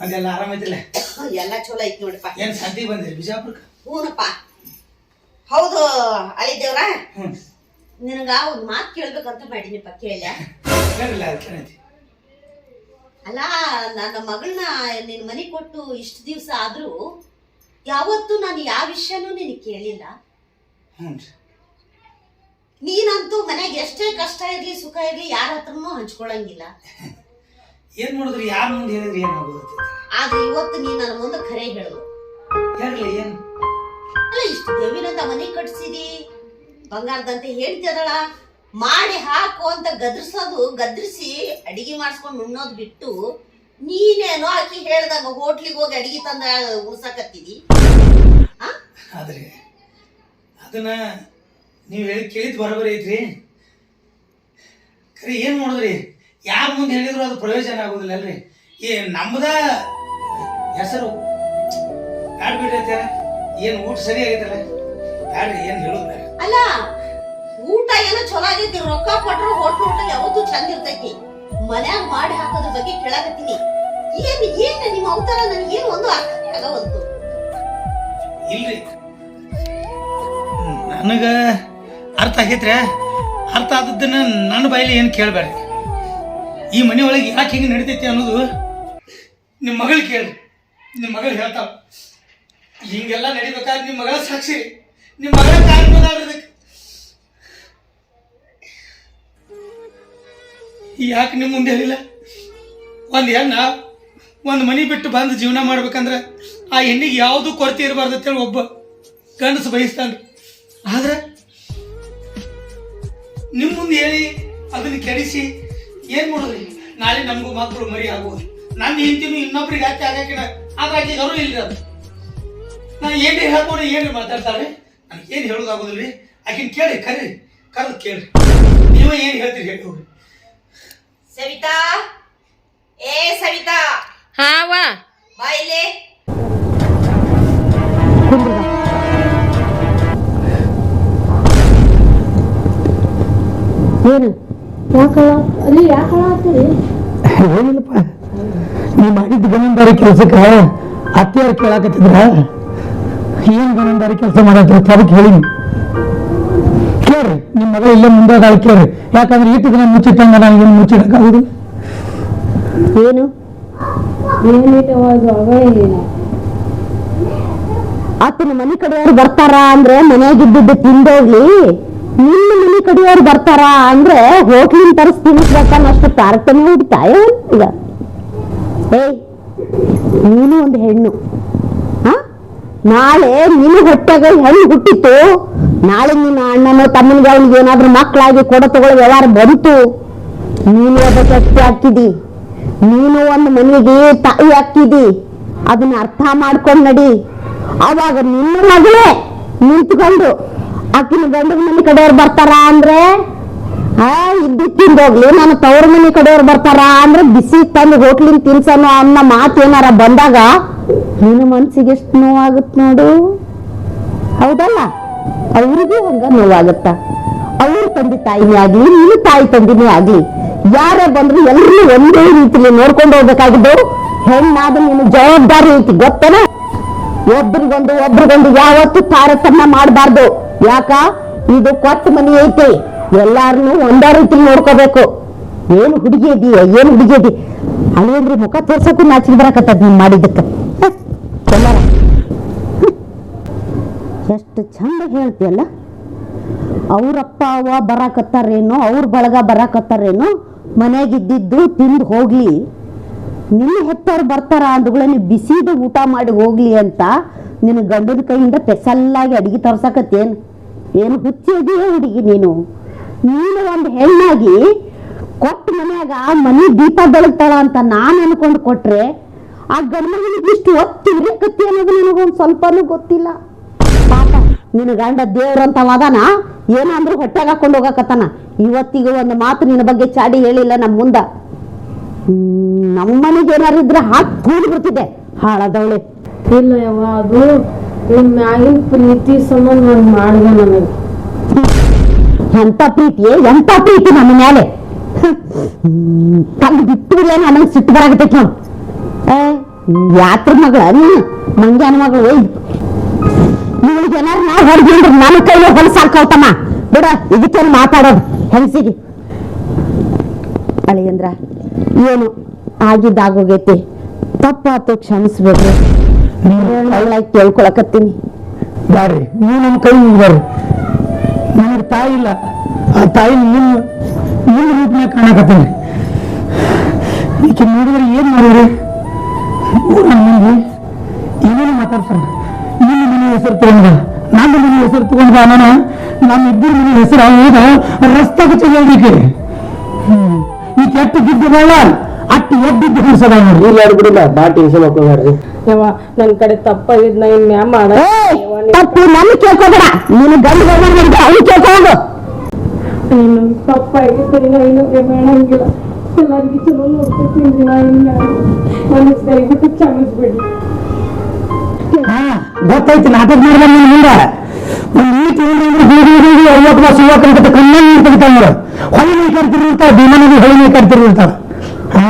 ಅದೆಲ್ಲ ಆರಾಮೈತಿಲ್ಲ ಎಲ್ಲ ಚಲೋ ಐತಿ ನೋಡಪ್ಪ. ಏನ್ ಸಂತಿ ಬಂದಿರಿ ಬಿಜಾಪುರಕ್ಕೆ ಹೂನಪ್ಪ. ಹೌದು ಅಳಿದೇವ್ರ? ಹ್ಞೂ. ನಿನಗ ಒಂದ್ ಮಾತು ಕೇಳ್ಬೇಕಂತ ಮಾಡಿನಿಪ್ಪ ಕೇಳ ಕೇಳಿಲ್ಲ ಅಲ್ಲ ನನ್ನ ಮಗಳನ್ನ ನಿನ್ ಮನೆ ಕೊಟ್ಟು ಇಷ್ಟು ದಿವಸ ಆದ್ರೂ ಯಾವತ್ತೂ ನಾನು ಯಾವ ವಿಷಯನೂ ನಿನಗೆ ಕೇಳಿಲ್ಲ. ನೀನಂತೂ ಮನೆಗೆ ಎಷ್ಟೇ ಕಷ್ಟ ಇರಲಿ ಸುಖ ಇರಲಿ ಯಾರ ಹತ್ರನೂ ಹಂಚ್ಕೊಳಂಗಿಲ್ಲ. ಏನ್ ಮಾಡಿದ್ರಿ? ಯಾರ ಮುಂದೆ ಹೇಳಿದ್ರಿ ಏನ್ ಆಗೋದೈತಿ ಆದ್ರೆ ಇವತ್ತು ನೀ ನನ್ನ ಮುಂದೆ ಖರೆ ಹೇಳು. ಹೇಳಲಿ ಏನು? ಅಲ್ಲ ಇಷ್ಟು ದೇವಿನಂತ ಮನೆ ಕಟ್ಸಿದಿ ಬಂಗಾರದಂತೆ ಹೇಳ್ತಿದಳ. ಮಾಡಿ ಹಾಕು ಅಂತ ಗದ್ರಿಸೋದು ಗದ್ರಿಸಿ ಅಡಿಗೆ ಮಾಡಿಸ್ಕೊಂಡು ಉಣ್ಣೋದು ಬಿಟ್ಟು ನೀನೇನೋ ಆಕಿ ಹೇಳ್ದಾಗ ಹೋಟ್ಲಿಗೆ ಹೋಗಿ ಅಡಿಗೆ ತಂದ ಉಳ್ಸಕತ್ತಿದಿ ಆ? ಆದ್ರೆ ಅದನ್ನ ನೀವು ಹೇಳಿ ಕೇಳಿದ್ ಬರೋಬರಿ ಐತ್ರಿ. ಖರೆ ಏನ್ ಮಾಡಿದ್ರಿ? ಯಾರ ಮುಂದೆ ಹೇಳಿದ್ರು ಅದು ಪ್ರಯೋಜನ ಆಗೋದಿಲ್ಲ ಅಲ್ರಿ? ಈ ನಮ್ದ ಹೆಸರು ಯಾರು ಬಿಡ್ರಿ ಏನ್ ಊಟ ಸರಿ ಆಗೈತಲ್ಲ? ಯಾರು ಏನ್ ಹೇಳೋದು ಬೇಡ ಅಲ್ಲ ಊಟ ಏನೋ ಚಲೋ ಆಗೈತಿ ರೊಕ್ಕ ಕೊಟ್ಟರು ಹೋಟ್ಲು ಊಟ ಯಾವತ್ತೂ ಚಂದ ಇರ್ತೈತಿ. ಮನ್ಯಾಗ ಮಾಡಿ ಹಾಕೋದ್ರ ಬಗ್ಗೆ ಕೇಳಾಕತ್ತೀನಿ. ಏನ್ ಏನ್ ನಿಮ್ಮ ಅವತಾರ ಏನು ಒಂದು ಅರ್ಥ ಆಗವಲ್ತು ಇಲ್ರಿ. ನನಗ ಅರ್ಥ ಆಗೈತ್ರಿ ಅರ್ಥ ಆದದ್ದನ್ನ ನನ್ನ ಬಾಯಲ್ಲಿ ಏನು ಕೇಳಬೇಡ್ರಿ? ಈ ಮನೆ ಒಳಗೆ ಯಾಕೆ ಹಿಂಗೆ ನಡಿತೈತಿ ಅನ್ನೋದು ನಿಮ್ಮ ಮಗಳು ಕೇಳಿ ನಿಮ್ಮ ಮಗಳು ಹೇಳ್ತಾವ ಹಿಂಗೆಲ್ಲ ನಡಿಬೇಕಾದ್ರೆ ನಿಮ್ಮ ಮಗಳ ಸಾಕ್ಷಿ. ನಿಮ್ಮ ಮಗಳ ಕಾರಣ ಅದಾವ್ರಿ ಇದಕ್ಕೆ ಯಾಕೆ ನಿಮ್ಮ ಮುಂದೆ ಹೇಳಿಲ್ಲ? ಒಂದು ಹೆಣ್ಣ ಒಂದು ಮನೆ ಬಿಟ್ಟು ಬಂದು ಜೀವನ ಮಾಡ್ಬೇಕಂದ್ರೆ ಆ ಹೆಣ್ಣಿಗೆ ಯಾವುದು ಕೊರತೆ ಇರಬಾರ್ದು ಅಂತೇಳಿ ಒಬ್ಬ ಗಂಡಸು ಬಯಸ್ತಾನೆ ಆದ್ರೆ ನಿಮ್ಮ ಮುಂದೆ ಹೇಳಿ ಅದನ್ನ ಕೆಡಿಸಿ ಏನ್ ಮಾಡುದ್ರಿ ನಾಳೆ ನಮಗೂ ಮಕ್ಕಳು ಮರಿ ಆಗೋದು ನನ್ನ ಹೆಂಡತಿನೂ ಇನ್ನೊಬ್ರಿಗೆ ಹಾಕಿ ಆಗಾಕಿನ ಆದ್ರೆ ಆಕೆ ಗೌರವ ಇಲ್ರಿ ಅದು ನಾ ಏನ್ರಿ ಹೇಳ್ಕೊಂಡು ಏನ್ರಿ ಮಾತಾಡ್ತಾರೆ? ನನಗೆ ಏನು ರೀ ಆಕಿನ ಕೇಳಿ ಕರಿ ಕರ್ದು ಕೇಳ್ರಿ. ನೀವೇ ಏನು ಹೇಳ್ತೀರಿ ಹೇಳಿ ಹೋಗ್ರಿ. ಸವಿತಾ? ಏ ಸವಿತಾ? ಹಾವ. ಬಾ ಇಲ್ಲಿ ಏನು? ಆಗ್ತದೆ ಏನಿಲ್ಲಪ್ಪ ನೀ ಮಾಡಿದ ಗಮನದಾರಿ ಕೆಲಸಕ್ಕೆ ಅತ್ತೆಯವ್ರು ಕೇಳಾಕತ್ತಿದ್ರ? ಏನು ಗಮನದಾರಿ ಕೆಲಸ ಮಾಡತ್ತ ಅದಕ್ಕೆ ಹೇಳಿನಿ. ಕೇಳ್ರಿ ನಿಮ್ಮ ಮಗ ಇಲ್ಲೇ ಮುಂದೆ ಅದಾಳ ಕೇಳ್ರಿ. ಯಾಕಂದ್ರೆ ಇಟ್ಟು ದಿನ ಮುಚ್ಚಿಟ್ಟಂಗ ನಾನು ಏನು ಮುಚ್ಚಿಡಕ್ಕಾಗುದಿಲ್ಲ. ಏನು? ಆತನ ಮನೆ ಕಡೆಯವ್ರು ಬರ್ತಾರ ಅಂದ್ರೆ ಮನೆಯಾಗಿದ್ದಿದ್ದು ತಿಂದೋಗ್ಲಿ ನಿಮ್ಮ ಮನೆ ಕಡೆಯವ್ರು ಬರ್ತಾರ ಅಂದ್ರೆ ಹೋಟ್ಲಿನ ತರಿಸ್ ತಿನ್ನಿಸ್ಬೇಕನ್ನ ಅಷ್ಟು ತಾರತಮ್ಯ ಹುಡ್ತಾಯ ಈಗ. ಏಯ್, ನೀನು ಒಂದು ಹೆಣ್ಣು. ನಾಳೆ ನಿನ್ನ ಹೊಟ್ಟೆಗೆ ಹೆಣ್ಣು ಹುಟ್ಟಿತ್ತು. ನಾಳೆ ನಿನ್ನ ಅಣ್ಣನೋ ತಮ್ಮನಿಗೆ ಅವನಿಗೆ ಏನಾದ್ರೂ ಮಕ್ಕಳಾಗಿ ಕೊಡ ತಗೊಳ್ಳೋ ವ್ಯವಹಾರ ಬಂತು. ನೀನು ಒಬ್ಬ ವ್ಯಕ್ತಿ ಹಾಕಿದಿ. ನೀನು ಒಂದು ಮನೆಗೆ ತಾಯಿ ಹಾಕಿದಿ. ಅದನ್ನ ಅರ್ಥ ಮಾಡ್ಕೊಂಡು ನಡಿ. ಅವಾಗ ನಿನ್ನ ಮಗಳೇ ನಿಂತ್ಕೊಂಡು, ಆಕಿನ ಗಂಡನ ಮನೆ ಕಡೆಯವ್ರು ಬರ್ತಾರ? ಅಂದ್ರೆ ಆ ಇದ್ದು ತಿಂದೋಗ್ಲಿ ನಾನು ತವ್ರ ಮನೆ ಕಡೆಯವ್ರು ಬರ್ತಾರ? ಅಂದ್ರೆ ಬಿಸಿ ತಂದು ಹೋಟ್ಲಿನ್ ತಿನ್ಸನು ಅನ್ನೋ ಮಾತು ಏನಾರ ಬಂದಾಗ ನಿನ್ನ ಮನ್ಸಿಗೆ ಎಷ್ಟು ನೋವಾಗುತ್ತೆ ನೋಡು. ಹೌದಲ್ಲ? ಅವ್ರಿಗೂ ಹಂಗ ನೋವಾಗುತ್ತ. ಅವ್ರ ತಂದೆ ತಾಯಿನೇ ಆಗ್ಲಿ ನೀನು ತಾಯಿ ತಂದಿನೇ ಆಗ್ಲಿ, ಯಾರೇ ಬಂದ್ರು ಎಲ್ಲರೂ ಒಂದೇ ರೀತಿಲಿ ನೋಡ್ಕೊಂಡು ಹೋಗ್ಬೇಕಾಗಿದ್ದು. ಹೆಣ್ಣಾದ ನೀನು ಜವಾಬ್ದಾರಿ ಐತಿ, ಗೊತ್ತೇನ? ಒಬ್ರಿಗೊಂದು ಒಬ್ರಿಗೊಂದು ಯಾವತ್ತು ತಾರತಮ್ಯ ಮಾಡಬಾರ್ದು. ಯಾಕ? ಇದು ಕೊಟ್ಟ ಮನಿ ಐತಿ. ಎಲ್ಲಾರನು ಒಂದೇ ರೀತಿ ನೋಡ್ಕೋಬೇಕು. ಏನು ಹುಡುಗಿ ಇದೀಯ? ಏನು ಹುಡುಗಿ ಇದಿ ಅಲ್ಲೇನ್ರಿ ಮುಖ ತೋರ್ಸಕ್ಕೂ ನಾಚಿಕೆ ಬರಕತ್ತದ ನೀನ್ ಮಾಡಿದ್ದಕ್ಕೆ. ಎಲ್ಲಾರ? ಎಷ್ಟು ಚಂದ ಹೇಳ್ತಿಯಲ್ಲ? ಅವ್ರಪ್ಪ ಅವ್ವ ಬರಾಕತ್ತಾರೇನೋ, ಅವ್ರ ಬಳಗ ಬರಾಕತ್ತಾರೇನೋ ಮನೆಯಾಗಿದ್ದಿದ್ದು ತಿಂದು ಹೋಗ್ಲಿ. ನಿನ್ನ ಹೆತ್ತವ್ರು ಬರ್ತಾರ ಅಂದ್ಗಳನ್ನ ಬಿಸಿದು ಊಟ ಮಾಡಿ ಹೋಗ್ಲಿ ಅಂತ ನಿನ್ನ ಗಂಡನ ಕೈಯಿಂದ ಪೆಸಲ್ಲಾಗಿ ಅಡಿಗೆ ತರ್ಸಕತ್ತೇನು? ಏನು ಹುಚ್ಚಿ ಇದೆಯಾ ಹುಡುಗಿ ನೀನು? ನೀನು ಒಂದು ಹೆಣ್ಣಾಗಿ ಕೊಟ್ಟ ಮನ್ಯಾಗ ಮನಿ ದೀಪ ಬೆಳಗ್ತಾಳ ಅಂತ ನಾನು ಅನ್ಕೊಂಡು ಕೊಟ್ರೆ ಆ ಗಂಡನಿಗೆ ಇಷ್ಟು ಒತ್ತಿ ಇರಕತ್ತಿ ಅನ್ನೋದು ನನಗೊಂದು ಸ್ವಲ್ಪನೂ ಗೊತ್ತಿಲ್ಲ. ಪಾಪ ನಿನ್ನ ಗಂಡ ದೇವ್ರಂತ ವಾದನ ಏನಂದ್ರು ಹೊಟ್ಟೆಗೆ ಹಾಕೊಂಡು ಹೋಗಕತ್ತಾನ? ಇವತ್ತಿಗೂ ಒಂದು ಮಾತು ನಿನ್ನ ಬಗ್ಗೆ ಚಾಡಿ ಹೇಳಿಲ್ಲ ನಮ್ಮ ಮುಂದ. ಹ್ಮ್, ನಮ್ಮ ಮನೆಗೆ ಏನಾರು ಇದ್ರೆ ಹಾಕಿ ಕೂಡಿ ಬಿಡ್ತಿದ್ದೆ. ಹಾಳದವಳೆ. ಇಲ್ಲ ಯವ್ವ ಅದು ನಿಮ್ಮ ಮ್ಯಾಗಿನ ಪ್ರೀತಿ ಸಂಬಂಧ ಮಾಡ್ದೆ ನನಗೆ. ಎಂತ ಪ್ರೀತಿ ಎಂತ ಪ್ರೀತಿ ನಮ್ಮ ಮೇಲೆ? ತಂದು ಬಿಟ್ಟು ನನಗೆ ಸಿಟ್ಟು ಬರಾಕತ್ತೈತಿ ನೋಡು. ಯಾತ್ರ ಮಗಳ ಮಂಜಾನ ಮಗಳು ಇವಳಿಗೆ ಏನಾರು ನಾವು ಹೊಡೆದಿಲ್ರಿ ನನ್ನ ಕೈಲಿ ಹೊಲಸಾಲ್ಕವತಮ್ಮ ಬಿಡ ಇದಕ್ಕೇನು ಮಾತಾಡೋದು ಹೆಂಗಸಿಗೆ? ಅಳಿಯಂದ್ರ ಏನು ಆಗಿದ್ದಾಗೋಗೈತಿ? ತಪ್ಪಾತು ಕ್ಷಮಿಸ್ಬೇಕು. ಕೇಳ್ಕೊಳಕತ್ತೀನಿ. ಬ್ಯಾಡ್ರಿ ನೀವು ನಮ್ಮ ಕೈ ಬರ್ರಿ ತಾಯಿ ಇಲ್ಲ ಆ ತಾಯಿ ನಿಮ್ಮ ನಿಮ್ಮ ರೂಪನೇ ಕಾಣಕತ್ತೀನಿ ಈಕೆ ನೋಡಿದ್ರೆ ಏನು ಮಾಡಿದ್ರಿ ಊರ ಮಂದಿ ಏನೇನು ಮಾತಾಡ್ತಾರೆ ನಿಮ್ಮ ಮನೆ ಹೆಸರು ತಗೊಂಡ ನನ್ನ ಮನೆ ಹೆಸರು ತಗೊಂಡ ನಾನು. ನಮ್ಮ ಇಬ್ಬರು ಮನೆ ಹೆಸರು ಈಗ ರಸ್ತೆಗೆ ಹ್ಮ್ ಈ ಕೆಟ್ಟ ಗಿದ್ದದಲ್ಲ ಅಟ್ಟು ಎದ್ದಿದ್ದು ಹಿಡಿಸದ ನೋಡಿ ಇಲ್ಲ ಬಿಡಿಲ್ಲ ಬಾ ಟೆನ್ಷನ್ ಹಾಕೋಬೇಡ್ರಿ ಯವ್ವ ನನ್ ಕಡೆ ತಪ್ಪಾಗಿದ್ ನಾ ಇನ್ ಮ್ಯಾ ಮಾಡ. ತಪ್ಪು ನನ್ನ ಕೇಳ್ಕೋಬೇಡ. ನೀನು ಗಂಡು ಮಾಡಿದ್ರೆ ಅವ್ನು ಕೇಳ್ಕೊಂಡು. ನೀನು ತಪ್ಪಾಗಿತ್ತು ನಾ ಇನ್ನು ಬೇಡಂಗಿಲ್ಲ ಎಲ್ಲರಿಗೂ ಚಲೋ ನೋಡ್ಕೊತೀನಿ ನಾ ಇನ್ನ ನನಗೆ ದಯವಿಟ್ಟು ಕ್ಷಮಿಸ್ಬಿಡಿ ಹಾ ಗೊತ್ತೈತಿ ನಾಟಕ ಮಾಡಿದ ನಿನ್ ಮುಂದೆ. ಒಂದು ಈ ತಗೊಂಡ್ರೆ ಹೋಗಿ ಹೋಗಿ ಐವತ್ತು ವರ್ಷ ಯುವಕರ ಕಣ್ಣ ನೀರು ತೆಗಿತಾವ ಹೊಳಿ ನೀರು ಕರ್ತಿರ್ತಾವ ಭೀಮನದಿ ಹೊಳಿ ನೀರು ಕರ್ತಿರ್ತಾವ ಹಾ.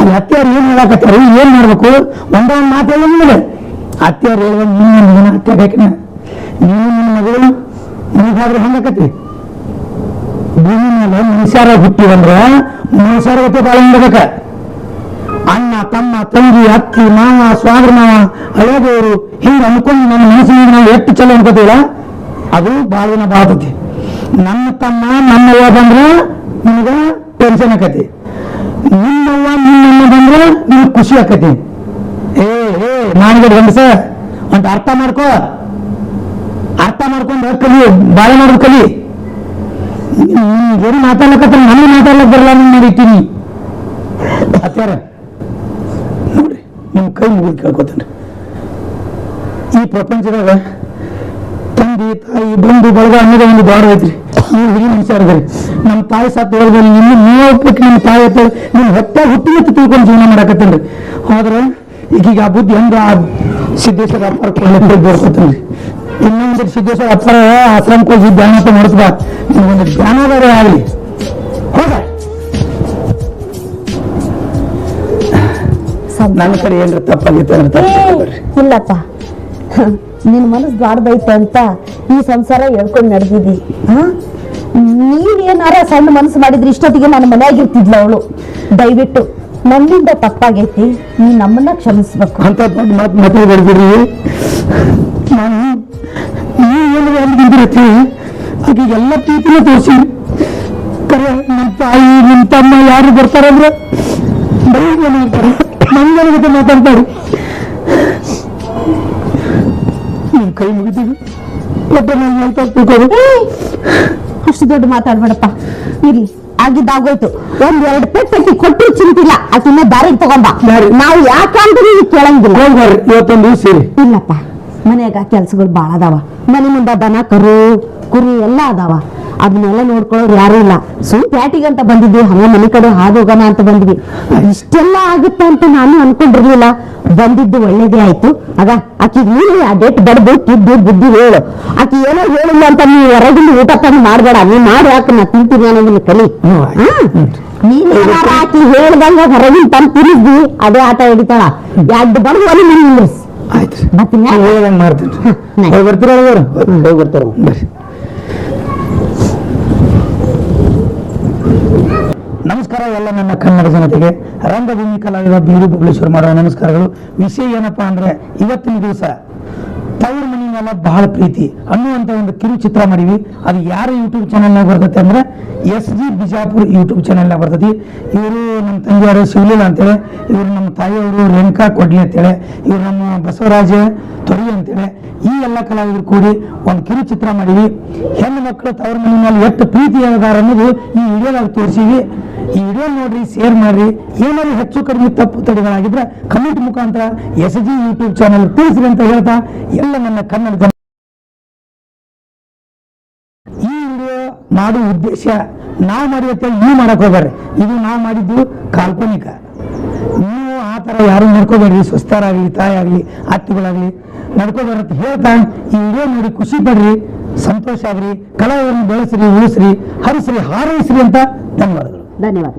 ಅಲ್ಲಿ ಅತ್ತೆಯವ್ರು ಏನ್ ಹೇಳಕತ್ತಾರ? ಏನ್ ಮಾಡ್ಬೇಕು? ಒಂದೇ ಒಂದು ಮಾತು ಹೇಳ ನಿಮಗೆ ಅತ್ತೆಯವ್ರು ಹೇಳುವ, ನೀನು ನನ್ನ ಅತ್ತೆ ಬೇಕನ? ನೀನು ನಿನ್ನ ಮಗಳು? ನಿನಗಾದ್ರೆ ಹಂಗಾಕತಿ ಭೂಮಿ ಮೇಲೆ ಮನುಷ್ಯರ ಹುಟ್ಟಿವಂದ್ರೆ ಮನುಷ್ಯರ ಗತಿ ಬಾಳ ಮಾಡ್ಬೇಕ ಅಣ್ಣ, ತಮ್ಮ, ತಂಗಿ, ಅಕ್ಕಿ, ಮಾವ, ಸ್ವಾಮಿ, ಮಾವ ಅಳೋದವರು ಹಿಂಗೆ ಅನ್ಕೊಂಡು ನನ್ನ ಮನಸ್ಸಿನ ನಾವು ಎಷ್ಟು ಚಲೋ ಅನ್ಕೋತೀವಲ್ಲ, ಅದು ಭಾಳ ದಿನ ನನ್ನ ತಮ್ಮ, ನನ್ನ ಬಂದ್ರೆ ನಿಮ್ಗೆ ಟೆನ್ಷನ್ ಆಕತಿ. ನಿನ್ನವ್ವ ನಿನ್ನ ಬಂದ್ರೆ ನಿಮ್ಗೆ ಖುಷಿ ಆಕತಿ. ಏ ಏ. ನಾನಿಗೆ ಗಂಡಸ ಅಂತ ಅರ್ಥ ಮಾಡ್ಕೋ. ಅರ್ಥ ಮಾಡ್ಕೊಂಡು ಕಲಿ ಬಾಳೆ ಮಾಡೋದು ಕಲಿ. ಏನು ಮಾತಾಡ್ಲಕತ್ತ ನನ್ನ ಮಾತಾಡ್ಲಕ್ ಬರಲ್ಲ ನಾನು ಮಾಡಿಟ್ಟಿನಿ ಹತ್ಯಾರ ನೋಡ್ರಿ ನಿಮ್ಮ ಕೈ ಮುಗಿದು ಕೇಳ್ಕೊತೇನೆ ಈ ಪ್ರಪಂಚದಾಗ ತಂದೆ ತಾಯಿ ಬಂಧು ಬಳಗ ಅನ್ನೋದು ಒಂದು ದಾರ ಐತ್ರಿ. ನೀವು ಹಿರಿಯ ಮನುಷ್ಯರಿದ್ರಿ ನಮ್ಮ ತಾಯಿ ಸತ್ತು ಹೋದ್ಮೇಲೆ ನಿಮ್ಮ ನೀವು ಒಪ್ಪಕ್ಕೆ ನಿಮ್ಮ ತಾಯಿ ಹತ್ತ ನಿಮ್ಮ ಹೊಟ್ಟೆ ಹುಟ್ಟಿ ಅಂತ ತಿಳ್ಕೊಂಡು ಜೀವನ ಮಾಡಾಕತ್ತೇನ್ರಿ. ಆದ್ರೆ ಈಗೀಗ ಆ ಬುದ್ಧಿ ಹೆಂಗ ಆ ಸಿದ್ದೇಶ್ವರ ಅಪ್ಪಾರ ಕೊಳ್ಳೆ ಬರ್ಕೊತೇನ್ರಿ ಇನ್ನೊಂದು ಸಿದ್ದೇಶ್ವರ ಅಪ್ಪಾರ ಆಶ್ರಮಕ್ಕೆ ಹೋಗಿ ಧ್ಯಾನ ಅಂತ ಮಾಡಿಸ್ಬಾ. ನಿಮಗೊಂದು ಜ್ಞಾನೋದಯ ಆಗಲಿ. ಹೋಗ. ನನ್ನ ಕಡೆ ಏನ್ರಿ ತಪ್ಪಾಗಿತ್ತು ಅಂದ್ರೆ ತಪ್ಪ. ಇಲ್ಲಪ್ಪ. ನಿನ್ ಮನಸ್ಸು ದೊಡ್ಡದೈತೆ ಅಂತ ಈ ಸಂಸಾರ ಹೇಳ್ಕೊಂಡು ನಡೆದಿದ್ದಿ ನೀನೇನಾರ ಸಣ್ಣ ಮನಸ್ಸು ಮಾಡಿದ್ರೆ ಇಷ್ಟೊತ್ತಿಗೆ ನಾನು ಮನ್ಯಾಗ ಇರ್ತಿದ್ಲ ಅವಳು. ದಯವಿಟ್ಟು, ನನ್ನಿಂದ ತಪ್ಪಾಗೈತಿ ನೀ ನಮ್ಮನ್ನ ಕ್ಷಮಿಸ್ಬೇಕು. ಅಂತ ದೊಡ್ಡ ಮಾತು ಮತ್ತೆ ಬಡ್ದಿರಿ ನಾನು ಏನು ಅಲ್ಲಿ ನಿಂತಿರತ್ತಿ ಆಕೆಗೆ ಎಲ್ಲ ಪ್ರೀತಿನ ತೋರಿಸಿ. ಕರೆ ನಮ್ಮ ತಾಯಿ ನಿಮ್ಮ ತಮ್ಮ ಯಾರು ಬರ್ತಾರಂದ್ರೆ ಬರೀ ಮಾಡ್ತಾರೆ ನಂಗೆ ಜೊತೆ ಮಾತಾಡ್ತಾರೆ ನಿಮ್ಮ ಕೈ ಮುಗಿದೀವಿ ಅಷ್ಟು ದೊಡ್ಡ ಮಾತಾಡ್ಬೇಡಪ್ಪ. ಇರ್ಲಿ ಆಗಿದ್ದಾಗೋಯ್ತು. ಒಂದ್ ಎರಡು ಪೆಟ್ಟಿ ಕೊಟ್ಟು ಚಿಂತಿಲ್ಲ. ಅದನ್ನ ದಾರಿಗೆ ತಗೊಂಬ. ನಾವು ಯಾಕಂದ್ರೆ ಕೇಳಂಗಿಲ್ಲ. ಇವತ್ತೊಂದು ಸೇರಿ ಇಲ್ಲಪ್ಪ ಮನ್ಯಾಗ ಕೆಲ್ಸಗಳು ಬಾಳ ಅದಾವ. ಮನೆ ಮುಂದ ದನ ಕರು ಕುರಿ ಎಲ್ಲ ಅದಾವ. ಅದನ್ನೆಲ್ಲ ನೋಡ್ಕೊಳ್ಳೋರು ಯಾರು ಇಲ್ಲ. ಸುಮ್ ಪ್ಯಾಟಿಗಂತ ಬಂದಿದ್ವಿ ಹಂಗ ಮನೆ ಕಡೆ ಹಾದು ಹೋಗೋಣ ಅಂತ ಬಂದ್ವಿ. ಇಷ್ಟೆಲ್ಲ ಆಗುತ್ತೆ ಅಂತ ನಾನು ಅನ್ಕೊಂಡಿರ್ಲಿಲ್ಲ. ಬಂದಿದ್ದು ಒಳ್ಳೇದೇ ಆಯ್ತು. ಆಗ ಆಕಿ ನೀನು ಆ ಡೇಟ್ ಬಡ್ದು ತಿದ್ದು ಬುದ್ಧಿ ಹೇಳು. ಆಕಿ ಏನೋ ಹೇಳಿಲ್ಲ ಅಂತ ನೀವು ಹೊರಗಿಂದ ಊಟ ತಂದು ಮಾಡಬೇಡ. ನೀ ಮಾಡಿ ಹಾಕ ನಾ ತಿಂತೀನಿ ಅನ್ನೋದನ್ನ ಕಲಿ. ನೀನು ಆಕಿ ಹೇಳ್ದಂಗ ಹೊರಗಿನ ತಂದು ತಿನ್ನಿಸ್ದಿ ಅದೇ ಆಟ ಹಿಡಿತಾಳ. ಎರಡು ಬಡ್ದು ಅಲ್ಲಿ ನೀನು ಆಯ್ತು. ಮತ್ತೆ ಮಾಡ್ತೀನಿ. ನೈ. ಬರ್ತೀರ ಬರ್ತಾರ. ಬರ್ರಿ. ನಮಸ್ಕಾರ ಎಲ್ಲ ನನ್ನ ಕನ್ನಡ ಜನತೆಗೆ. ರಂಗಭೂಮಿ ಕಲಾವಿದ ಬೀರು ಬಬಲೇಶ್ವರ ಮಾಡುವ ನಮಸ್ಕಾರಗಳು. ವಿಷಯ ಏನಪ್ಪಾ ಅಂದ್ರೆ, ಇವತ್ತಿನ ದಿವಸ ತವ್ರ ಮನಿ ಮೇಲೆ ಬಹಳ ಪ್ರೀತಿ. ಅನ್ನುವಂತ ಒಂದು ಕಿರು ಚಿತ್ರ ಮಾಡಿವಿ. ಅದು ಯಾರ ಯೂಟ್ಯೂಬ್ ಚಾನೆಲ್ನಾಗ ಬರ್ತೈತೆ ಅಂದ್ರೆ ಎಸ್ ಜಿ ಬಿಜಾಪುರ್ ಯೂಟ್ಯೂಬ್ ಚಾನೆಲ್ನಾಗ ಬರ್ತೈತಿ. ಇವರು ನಮ್ಮ ಶಿವಲೀಲಾ ಅಂತೇಳಿ, ಇವರು ನಮ್ಮ ತಾಯಿಯವರು ರೇಣುಕಾ ಕೊಡ್ಲಿ ಅಂತೇಳಿ, ಇವರು ನಮ್ಮ ಬಸವರಾಜ ತೊರಿ ಅಂತೇಳಿ, ಈ ಎಲ್ಲ ಕಲಾವಿದರು ಕೂಡಿ ಒಂದು ಕಿರು ಚಿತ್ರ ಮಾಡಿವಿ. ಹೆಣ್ಣು ಮಕ್ಕಳು ತವರ ಮನೆ ಮೇಲೆ ಎಷ್ಟು ಪ್ರೀತಿ ಹೇಳಿದಾರ ಅನ್ನೋದು ಈ ವಿಡಿಯೋದಾಗ ತೋರಿಸಿವಿ. ಈ ವಿಡಿಯೋ ನೋಡ್ರಿ ಶೇರ್ ಮಾಡ್ರಿ. ಏನಾದ್ರು ಹೆಚ್ಚು ಕಡಿಮೆ ತಪ್ಪು ತಡೆಗಳಾಗಿದ್ರೆ ಕಮೆಂಟ್ ಮುಖಾಂತರ ಎಸ್ ಜಿ ಯೂಟ್ಯೂಬ್ ಚಾನಲ್ ತಿಳಿಸ್ರಿ ಅಂತ ಹೇಳ್ತಾ, ಎಲ್ಲ ನನ್ನ ಕನ್ನಡ ಮಾಡುವ ಉದ್ದೇಶ. ನಾವು ಮಾಡಿರುತ್ತೆ ನೀವು ಮಾಡಕ್ ಹೋಗ್ಬಾರ್ರಿ ಇದು ನಾವು ಮಾಡಿದ್ದು ಕಾಲ್ಪನಿಕ. ನೀವು ಆ ಥರ ಯಾರು ನಡ್ಕೋಬೇಡ್ರಿ. ಸ್ವಸ್ಥರಾಗ್ಲಿ ತಾಯಾಗಲಿ ಅತ್ತಿಗಳಾಗಲಿ ಅಂತ ಹೇಳ್ತಾ ಈ ವಿಡಿಯೋ ನೋಡಿ ಖುಷಿ ಪಡ್ರಿ, ಸಂತೋಷ ಆಗ್ರಿ, ಕಲಾವಿದರನ್ನು ಬೆಳೆಸ್ರಿ, ಉಳಿಸ್ರಿ, ಹರಿಸ್ರಿ, ಹಾರೈಸ್ರಿ ಅಂತ ಧನ್ಯವಾದಗಳು. ಧನ್ಯವಾದ